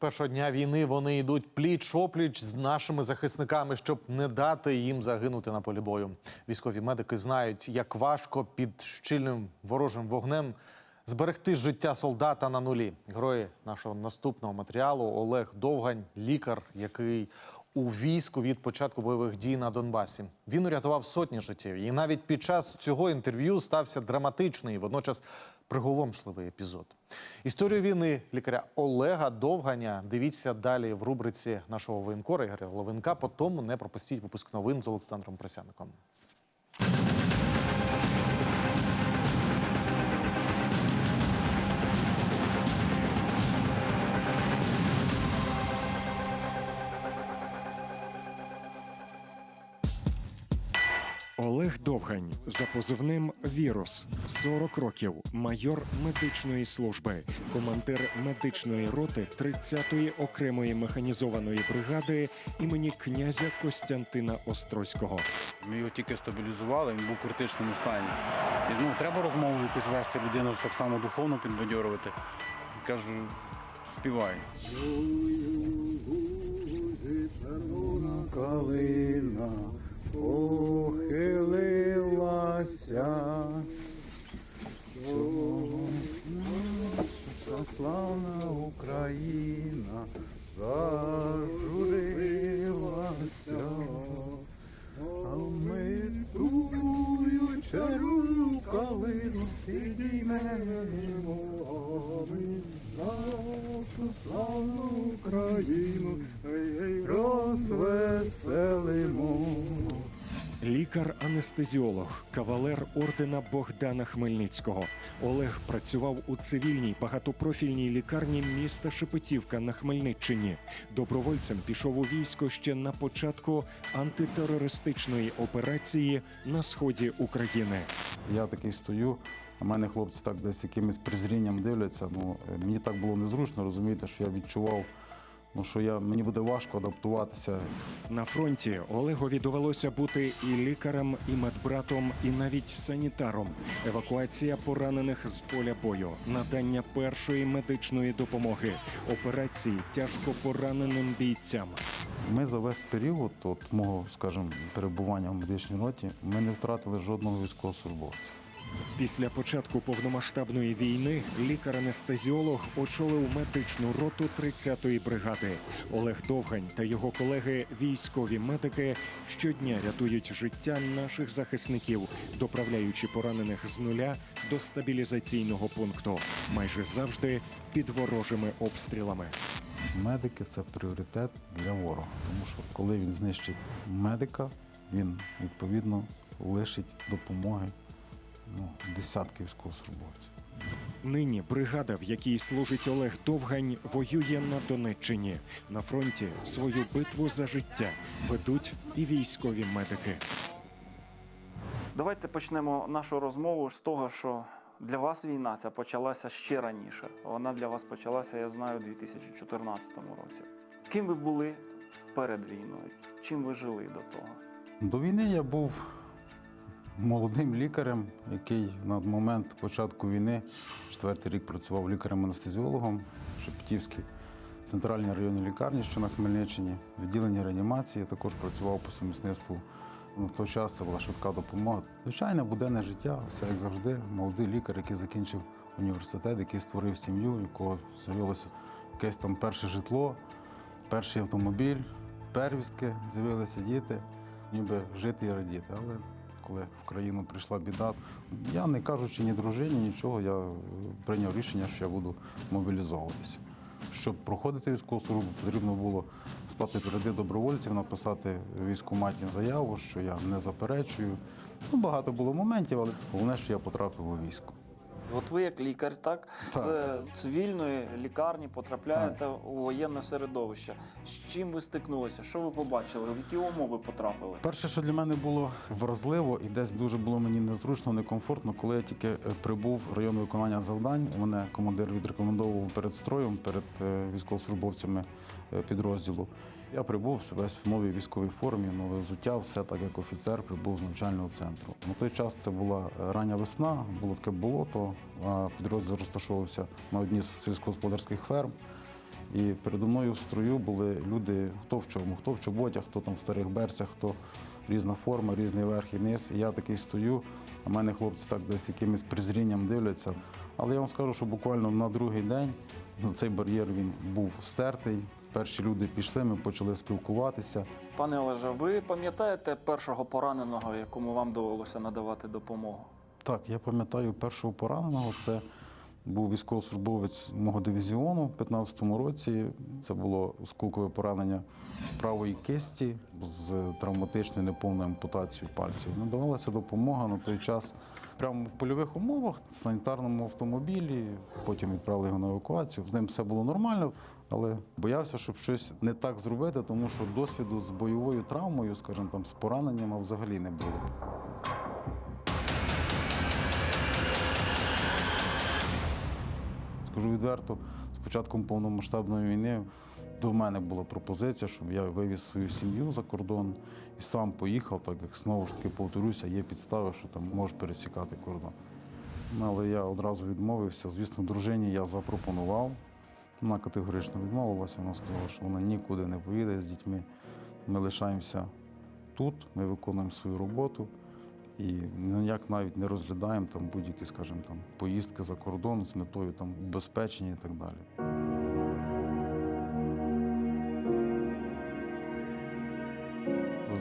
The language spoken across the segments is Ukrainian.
першого дня війни вони йдуть пліч опліч з нашими захисниками, щоб не дати їм загинути на полі бою. Військові медики знають, як важко під щільним ворожим вогнем зберегти життя солдата на нулі. Герої нашого наступного матеріалу Олег Довгань, лікар, який у війську від початку бойових дій на Донбасі. Він урятував сотні життів, і навіть під час цього інтерв'ю стався драматичний, водночас приголомшливий епізод. Історію війни лікаря Олега Довганя дивіться далі в рубриці нашого воєнкора Ігоря Ловенка. По тому не пропустіть випуск новин з Олександром Просяником. Олег Довгань за позивним Вірус 40 років, майор медичної служби, командир медичної роти 30-ї окремої механізованої бригади імені князя Костянтина Острозького. Ми його тільки стабілізували, він був в критичному стані. І, ну, треба розмову якусь вести людину так само духовно підбадьорувати. Кажу, співай. Калина Лікар-анестезіолог, кавалер ордена Богдана Хмельницького. Олег працював у цивільній багатопрофільній лікарні міста Шепетівка на Хмельниччині. Добровольцем пішов у військо ще на початку антитерористичної операції на сході України. Я такий стою, а мене хлопці так десь якимось презрінням дивляться. Ну, е, мені так було незручно, розумієте, що я відчував, ну, що я, мені буде важко адаптуватися. На фронті Олегові довелося бути і лікарем, і медбратом, і навіть санітаром. Евакуація поранених з поля бою, надання першої медичної допомоги, операції тяжко пораненим бійцям. Ми за весь період от, мого, скажімо, перебування в медичній роті ми не втратили жодного військовослужбовця. Після початку повномасштабної війни лікар-анестезіолог очолив медичну роту 30-ї бригади. Олег Довгань та його колеги, військові медики, щодня рятують життя наших захисників, доправляючи поранених з нуля до стабілізаційного пункту, майже завжди під ворожими обстрілами. Медики це пріоритет для ворога, тому що коли він знищить медика, він відповідно лишить допомоги ну, десятки військовослужбовців. Нині бригада, в якій служить Олег Довгань, воює на Донеччині. На фронті свою битву за життя ведуть і військові медики. Давайте почнемо нашу розмову з того, що для вас війна ця почалася ще раніше. Вона для вас почалася, я знаю, у 2014 році. Ким ви були перед війною? Чим ви жили до того? До війни я був молодим лікарем, який на момент початку війни, четвертий рік працював лікарем-анестезіологом в Шепетівській центральній районній лікарні, що на Хмельниччині, відділенні реанімації, також працював по сумісництву. На той час це була швидка допомога. Звичайне буденне життя, все як завжди. Молодий лікар, який закінчив університет, який створив сім'ю, у якого з'явилося якесь там перше житло, перший автомобіль, первістки, з'явилися діти, ніби жити і радіти. Але коли в країну прийшла біда, я не кажучи ні дружині, нічого, я е, прийняв рішення, що я буду мобілізовуватися. Щоб проходити військову службу, потрібно було стати перед добровольців, написати військкоматі заяву, що я не заперечую. Ну, багато було моментів, але головне, що я потрапив у військо. От ви, як лікар, так, з цивільної лікарні потрапляєте у воєнне середовище. З чим ви стикнулися? Що ви побачили? В які умови потрапили? Перше, що для мене було вразливо і десь дуже було мені незручно, некомфортно, коли я тільки е, прибув в район виконання завдань. Мене командир відрекомендовував перед строєм, перед е, військовослужбовцями е, підрозділу. Я прибув весь в новій військовій формі, нове взуття, все так як офіцер прибув з навчального центру. На той час це була е, рання весна, було таке болото, підрозділ розташовувався на одній з сільськогосподарських ферм. І передо мною в строю були люди, хто в чому, хто в чоботях, хто там в старих берцях, хто різна форма, різний верх і низ. І я такий стою, а мене хлопці так десь якимось презрінням дивляться. Але я вам скажу, що буквально на другий день ну, цей бар'єр він був стертий. Перші люди пішли, ми почали спілкуватися. Пане Олеже, ви пам'ятаєте першого пораненого, якому вам довелося надавати допомогу? Так, я пам'ятаю першого пораненого. Це був військовослужбовець мого дивізіону в 15-му році. Це було осколкове поранення правої кисті з травматичною неповною ампутацією пальців. Надавалася допомога на той час прямо в польових умовах, в санітарному автомобілі. Потім відправили його на евакуацію. З ним все було нормально, але боявся, щоб щось не так зробити, тому що досвіду з бойовою травмою, скажімо там, з пораненнями взагалі не було. Скажу відверто, з початком повномасштабної війни до мене була пропозиція, щоб я вивіз свою сім'ю за кордон і сам поїхав, так як знову ж таки повторюся, є підстави, що там можеш пересікати кордон. Але я одразу відмовився. Звісно, дружині я запропонував. Вона категорично відмовилася. Вона сказала, що вона нікуди не поїде з дітьми. Ми лишаємося тут, ми виконуємо свою роботу і ніяк навіть не розглядаємо там будь-які, скажімо, там поїздки за кордон з метою там убезпечення і так далі.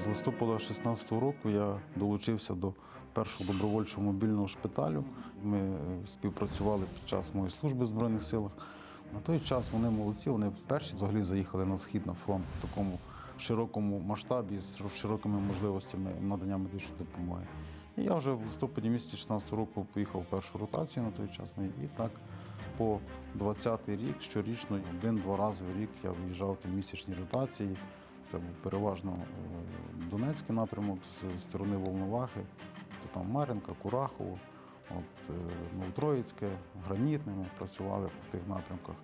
З листопада 16-го року я долучився до першого добровольчого мобільного шпиталю. Ми співпрацювали під час моєї служби в Збройних силах. На той час вони молодці, вони перші взагалі заїхали на схід на фронт в такому широкому масштабі з широкими можливостями надання медичної допомоги. І я вже в листопаді місяці 16 року поїхав в першу ротацію на той час. Ну, І так по 20-й рік щорічно один-два рази в рік я виїжджав в місячні ротації. Це був переважно е, Донецький напрямок з сторони Волновахи, то там Мар'їнка, Курахово, от, е, Новотроїцьке, Гранітне. Ми працювали в тих напрямках.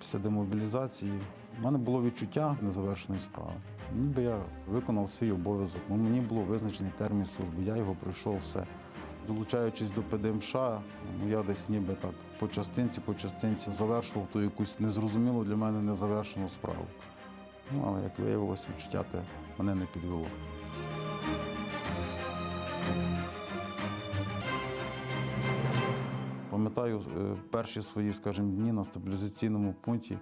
Після демобілізації в мене було відчуття незавершеної справи. Ніби я виконав свій обов'язок. Ну, мені було визначений термін служби, я його пройшов все. Долучаючись до ПДМШ, ну, я десь ніби так по частинці, по частинці завершував ту якусь незрозумілу для мене незавершену справу. Ну, але як виявилось, відчуття те мене не підвело. Пам'ятаю е, перші свої, скажімо, дні на стабілізаційному пункті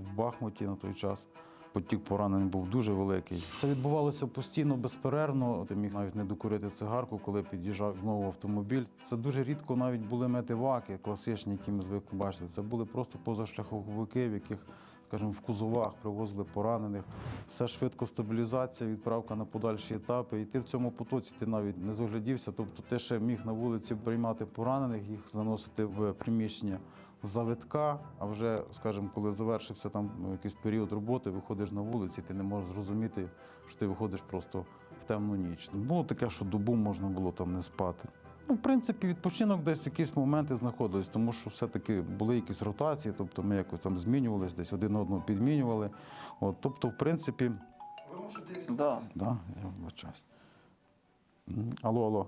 в Бахмуті на той час. Потік поранень був дуже великий. Це відбувалося постійно, безперервно. Ти міг навіть не докурити цигарку, коли під'їжджав знову автомобіль. Це дуже рідко навіть були метиваки класичні, які ми звикли бачити. Це були просто позашляховики, в яких, скажімо, в кузовах привозили поранених. Все швидко стабілізація, відправка на подальші етапи. І ти в цьому потоці ти навіть не заглядівся. Тобто ти ще міг на вулиці приймати поранених, їх заносити в приміщення завитка, а вже, скажімо, коли завершився там ну, якийсь період роботи, виходиш на вулиці, ти не можеш зрозуміти, що ти виходиш просто в темну ніч. Було таке, що добу можна було там не спати. Ну, в принципі, відпочинок десь якісь моменти знаходились, тому що все-таки були якісь ротації, тобто ми якось там змінювалися, десь один одного підмінювали. От, тобто, в принципі, Да. да, я вибачаюсь. Алло, алло.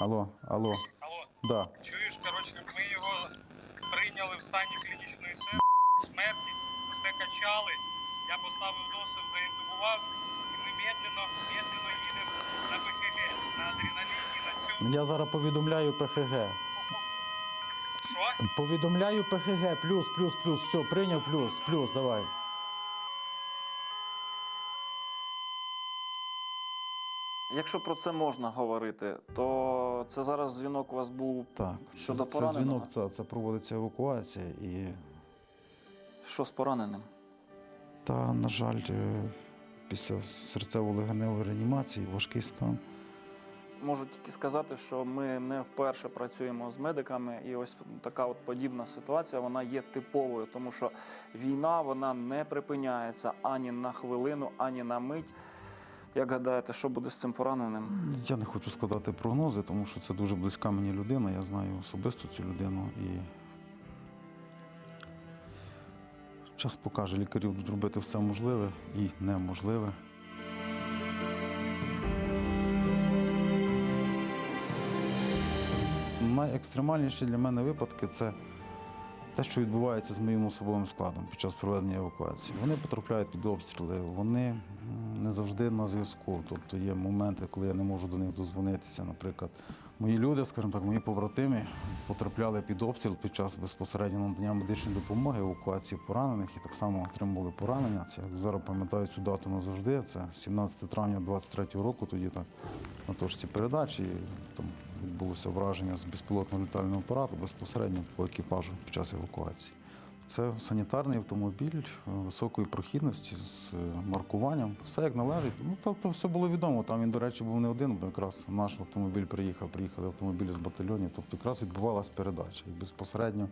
Алло, алло. Алло, Да. чуєш, коротше, ми прийняли в стані клінічної смерті, це качали, я поставив досив, заінтубував, і ми медленно, медленно їдемо на ПХГ, на адреналіні, на цьому. Я зараз повідомляю ПХГ. Що? Повідомляю ПХГ, плюс, плюс, плюс. Все, прийняв плюс, плюс, давай. Якщо про це можна говорити, то це зараз дзвінок у вас був Так, Щодо це, це дзвінок, це, це проводиться евакуація. І, що з пораненим? та, на жаль, е, після серцево-легеневої реанімації важкий стан. Можу тільки сказати, що ми не вперше працюємо з медиками, і ось така от подібна ситуація вона є типовою, тому що війна вона не припиняється ані на хвилину, ані на мить. Як гадаєте, що буде з цим пораненим? Я не хочу складати прогнози, тому що це дуже близька мені людина. Я знаю особисто цю людину і час покаже, лікарі будуть робити все можливе і неможливе. Найекстремальніші для мене випадки це те, що відбувається з моїм особовим складом під час проведення евакуації. Вони потрапляють під обстріли, вони не завжди на зв'язку. Тобто є моменти, коли я не можу до них дозвонитися. Наприклад, мої люди, скажімо так, мої побратими потрапляли під обстріл під час безпосередньо надання медичної допомоги, евакуації поранених і так само отримували поранення. Це як зараз пам'ятаю цю дату назавжди. Це 17 травня 23-го року. Тоді так на точці передачі там відбулося враження з безпілотного літального апарату безпосередньо по екіпажу під час евакуації. Це санітарний автомобіль е, високої прохідності з е, маркуванням. Все як належить. Ну то, то все було відомо. Там він, до речі, був не один, бо якраз наш автомобіль приїхав, приїхали автомобілі з батальйонів. Тобто якраз відбувалася передача. І безпосередньо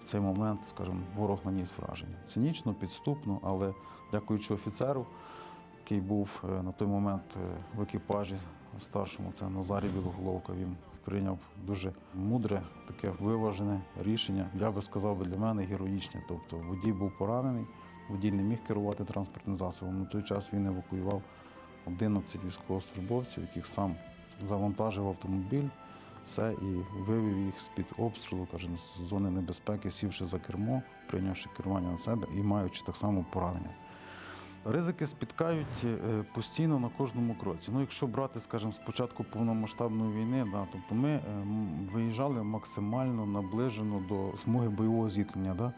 в цей момент, скажімо, ворог наніс враження. Цинічно, підступно, але дякуючи офіцеру, який був е, на той момент в екіпажі старшому, це Назарій Білоголовка. Він прийняв дуже мудре, таке виважене рішення. Я би сказав для мене героїчне. Тобто водій був поранений, водій не міг керувати транспортним засобом. На той час він евакуював 11 військовослужбовців, яких сам завантажив автомобіль. Все і вивів їх з-під обстрілу, каже, з зони небезпеки, сівши за кермо, прийнявши керування на себе і маючи так само поранення. Ризики спіткають е, постійно на кожному кроці. Ну, якщо брати, скажімо, спочатку повномасштабної війни, да, тобто ми е, виїжджали максимально наближено до смуги бойового зіткнення. Да.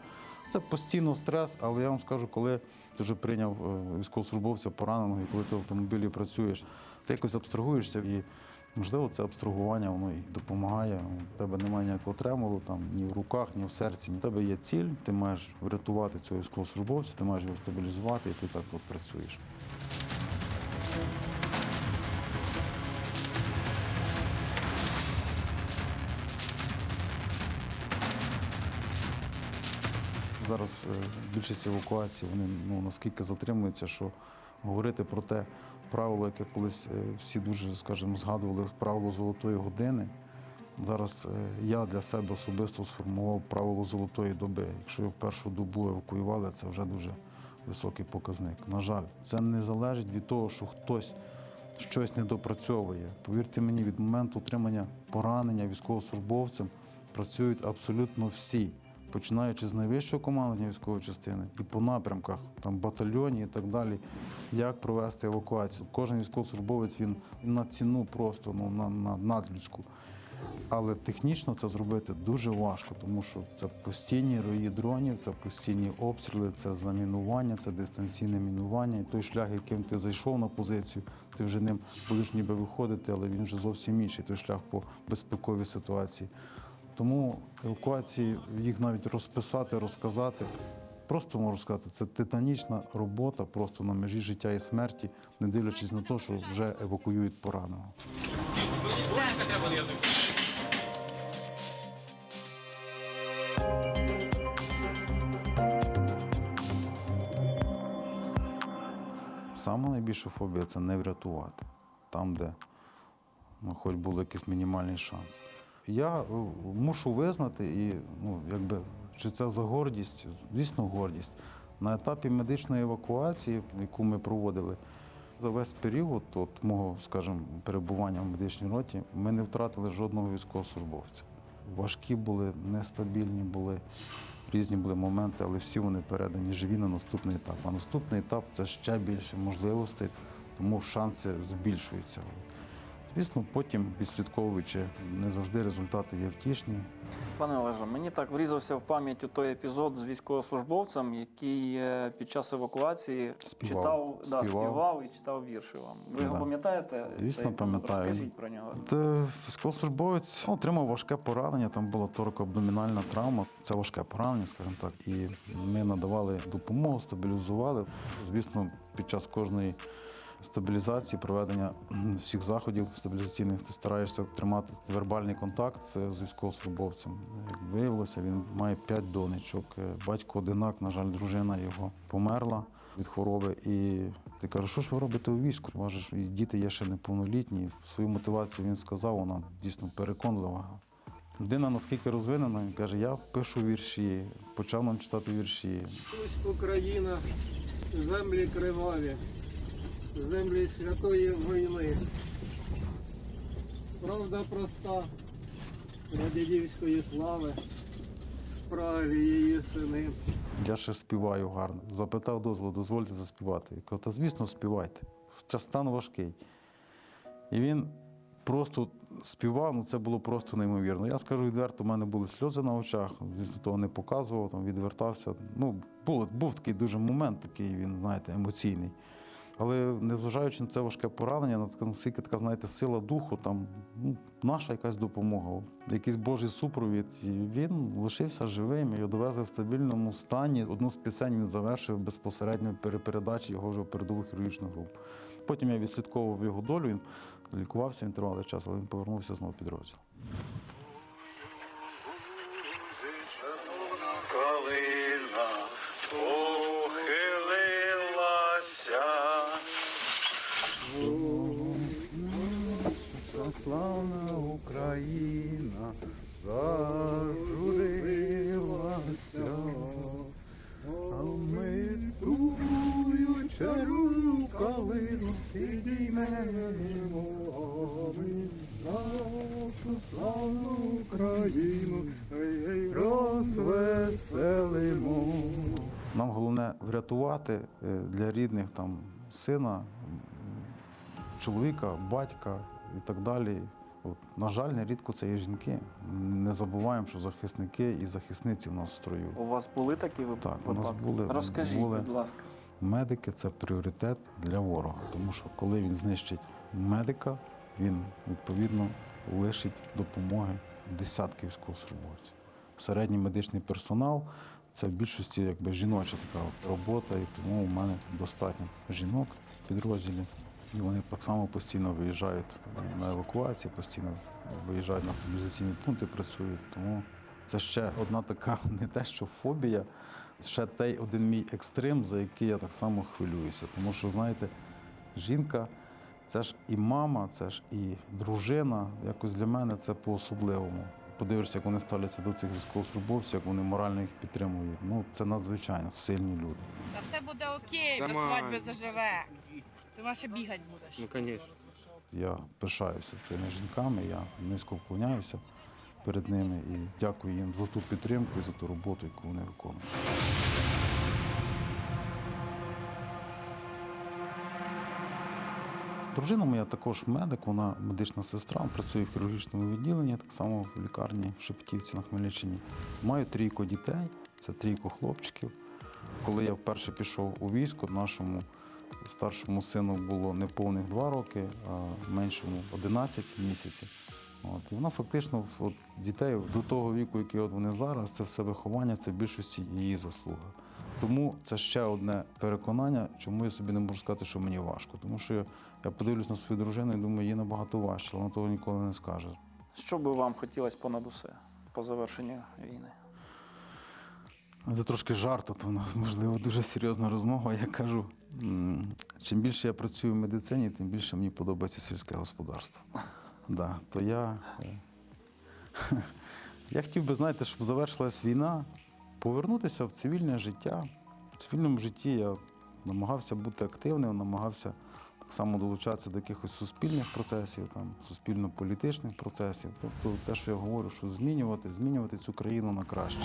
Це постійно стрес, але я вам скажу, коли ти вже прийняв е, військовослужбовця пораненого, і коли ти в автомобілі працюєш, ти якось абстрагуєшся і. Можливо, це абстрагування воно і допомагає. У тебе немає ніякого тремору, там ні в руках, ні в серці. У тебе є ціль, ти маєш врятувати цього військовослужбовця, ти маєш його стабілізувати, і ти так от працюєш. Зараз е, більшість евакуацій вони ну наскільки затримуються, що говорити про те правило, яке колись е, всі дуже, скажімо, згадували правило золотої години. Зараз е, я для себе особисто сформував правило золотої доби. Якщо в першу добу евакуювали, це вже дуже високий показник. На жаль, це не залежить від того, що хтось щось недопрацьовує. Повірте мені, від моменту отримання поранення військовослужбовцям працюють абсолютно всі починаючи з найвищого командування військової частини і по напрямках, там батальйоні і так далі, як провести евакуацію. Кожен військовослужбовець він на ціну просто ну, на, на надлюдську. Але технічно це зробити дуже важко, тому що це постійні рої дронів, це постійні обстріли, це замінування, це дистанційне мінування. І той шлях, яким ти зайшов на позицію, ти вже ним будеш ніби виходити, але він вже зовсім інший. Той шлях по безпековій ситуації. Тому евакуації їх навіть розписати, розказати. Просто можу сказати, це титанічна робота просто на межі життя і смерті, не дивлячись на те, що вже евакуюють пораненого. Саме найбільша фобія це не врятувати там, де ну, хоч був якийсь мінімальний шанс. Я е, мушу визнати, і ну, якби чи це за гордість, звісно, гордість. На етапі медичної евакуації, яку ми проводили, за весь період от, мого, скажімо, перебування в медичній роті, ми не втратили жодного військовослужбовця. Важкі були, нестабільні були, різні були моменти, але всі вони передані живі на наступний етап. А наступний етап це ще більше можливостей, тому шанси збільшуються. Звісно, потім, відслідковуючи, не завжди результати є втішні. Пане Олеже, мені так врізався в пам'ять у той епізод з військовослужбовцем, який е, під час евакуації Співав. читав, Да, Співав. співав і читав вірші вам. Ви його пам'ятаєте? Звісно, пам'ятаю. Розкажіть про нього. Та військовослужбовець отримав важке поранення, там була торакоабдомінальна травма. Це важке поранення, скажімо так. І ми надавали допомогу, стабілізували. Звісно, під час кожної стабілізації, проведення всіх заходів стабілізаційних, ти стараєшся тримати вербальний контакт з військовослужбовцем. Як виявилося, він має п'ять донечок. Е, Батько одинак, на жаль, дружина його померла від хвороби. І ти кажеш, що ж ви робите у війську? І діти є ще неповнолітні. Свою мотивацію він сказав, вона дійсно переконлива. Людина наскільки розвинена, він каже, я пишу вірші, почав нам читати вірші. Русь Україна, землі криваві, землі святої війни. Правда проста, раді дівської слави, спраглі її сини. Я ще співаю гарно. Запитав дозволу, дозвольте заспівати. Я кажу, та звісно, співайте. Час стан важкий. І він просто співав, ну це було просто неймовірно. Я скажу відверто, у мене були сльози на очах, звісно, того не показував, там відвертався. Ну, був, був такий дуже момент, такий він, знаєте, емоційний. Але незважаючи на це важке поранення, на наскільки така, знаєте, сила духу, там ну, наша якась допомога, якийсь Божий супровід. І він лишився живим, його довезли в стабільному стані. Одну з пісень він завершив безпосередньо пере- передачі його вже в передову хірургічну групу. Потім я відслідковував його долю, він лікувався, він тривалий час, але він повернувся знову підрозділ. Славна Україна зажурилася, а ми тую чару калину підіймемо, ми нашу славну Україну розвеселимо. Нам головне врятувати е, для рідних там сина, чоловіка, батька і так далі. От, на жаль, нерідко це є жінки. Не забуваємо, що захисники і захисниці в нас в строю. У вас були такі вип- Так, у нас були- Розкажіть, були. будь ласка. Медики це пріоритет для ворога, тому що коли він знищить медика, він відповідно лишить допомоги десятки військовослужбовців. Середній медичний персонал це в більшості якби жіноча така робота, і тому у мене достатньо жінок в підрозділі. І вони так само постійно виїжджають на евакуації, постійно виїжджають на стабілізаційні пункти, працюють. Тому це ще одна така не те, що фобія, ще той один мій екстрим, за який я так само хвилююся. Тому що, знаєте, жінка це ж і мама, це ж і дружина. Якось для мене це по-особливому. Подивишся, як вони ставляться до цих військовослужбовців, як вони морально їх підтримують. Ну, це надзвичайно сильні люди. Та все буде окей, до свадьби заживе. Ти майже бігати будеш. Ну, конечно. Я пишаюся цими жінками, я низько вклоняюся перед ними і дякую їм за ту підтримку і за ту роботу, яку вони виконують. Дружина моя також медик, вона медична сестра, працює в хірургічному відділенні, так само в лікарні в Шепетівці на Хмельниччині. Маю трійко дітей, це трійко хлопчиків. Коли я вперше пішов у військо, нашому старшому сину було неповних два роки, а меншому 11 місяців. От. І вона фактично от, дітей до того віку, який от вони зараз, це все виховання, це в більшості її заслуга. Тому це ще одне переконання, чому я собі не можу сказати, що мені важко. Тому що я, я подивлюсь на свою дружину і думаю, їй набагато важче, але вона того ніколи не скаже. Що би вам хотілося понад усе по завершенню війни? Це трошки жарт, то у нас можливо дуже серйозна розмова. Я кажу, чим більше я працюю в медицині, тим більше мені подобається сільське господарство. Да, то я, е, я хотів би, знаєте, щоб завершилась війна, повернутися в цивільне життя. В цивільному житті я намагався бути активним, намагався так само долучатися до якихось суспільних процесів, там, суспільно-політичних процесів. Тобто те, що я говорю, що змінювати, змінювати цю країну на краще.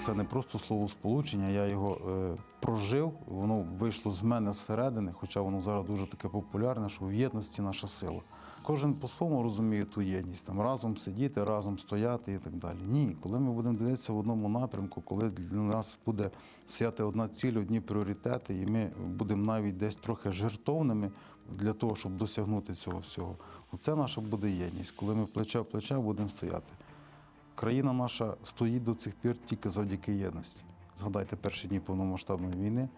Це не просто словосполучення, я його е, прожив, воно вийшло з мене зсередини, хоча воно зараз дуже таке популярне, що в єдності наша сила. Кожен по-своєму розуміє ту єдність, там разом сидіти, разом стояти і так далі. Ні, коли ми будемо дивитися в одному напрямку, коли для нас буде стояти одна ціль, одні пріоритети, і ми будемо навіть десь трохи жертовними для того, щоб досягнути цього всього. Оце наша буде єдність, коли ми плече в плече будемо стояти. Країна наша стоїть до цих пір тільки завдяки єдності. Згадайте перші дні повномасштабної війни.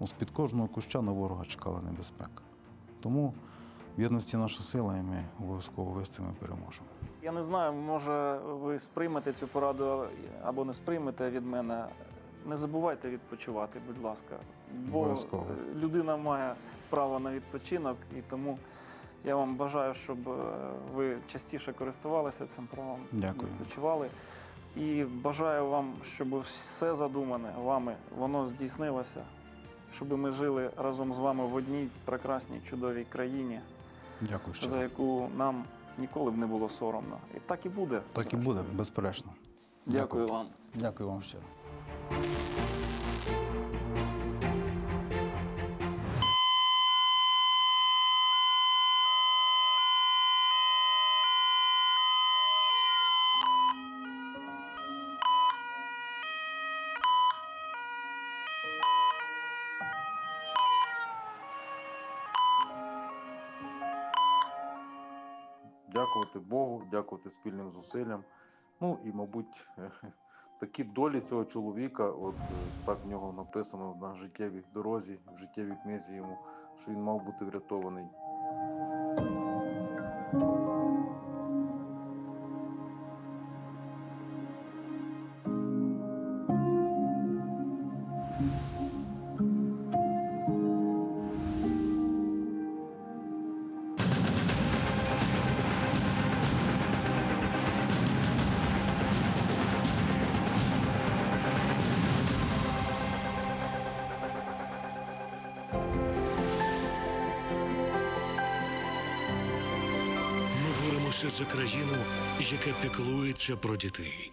Ну, з-під кожного куща на ворога чекала небезпека. Тому в єдності наша сила, і ми обов'язково вистими переможемо. Я не знаю, може ви сприймете цю пораду або не сприймете від мене. Не забувайте відпочивати, будь ласка. Бо людина має право на відпочинок, і тому я вам бажаю, щоб е, ви частіше користувалися цим правом, Дякую. відпочивали. І бажаю вам, щоб все задумане вами, воно здійснилося щоб ми жили разом з вами в одній прекрасній чудовій країні, Дякую щиро. за яку нам ніколи б не було соромно. І так і буде. Так і буде, безперечно. Дякую вам. Дякую вам щиро. Спільним зусиллям. Ну і, мабуть, такі долі цього чоловіка, от е, так в нього написано на життєвій дорозі, в життєвій книзі йому, що він мав бути врятований. За країну, яка піклується про дітей.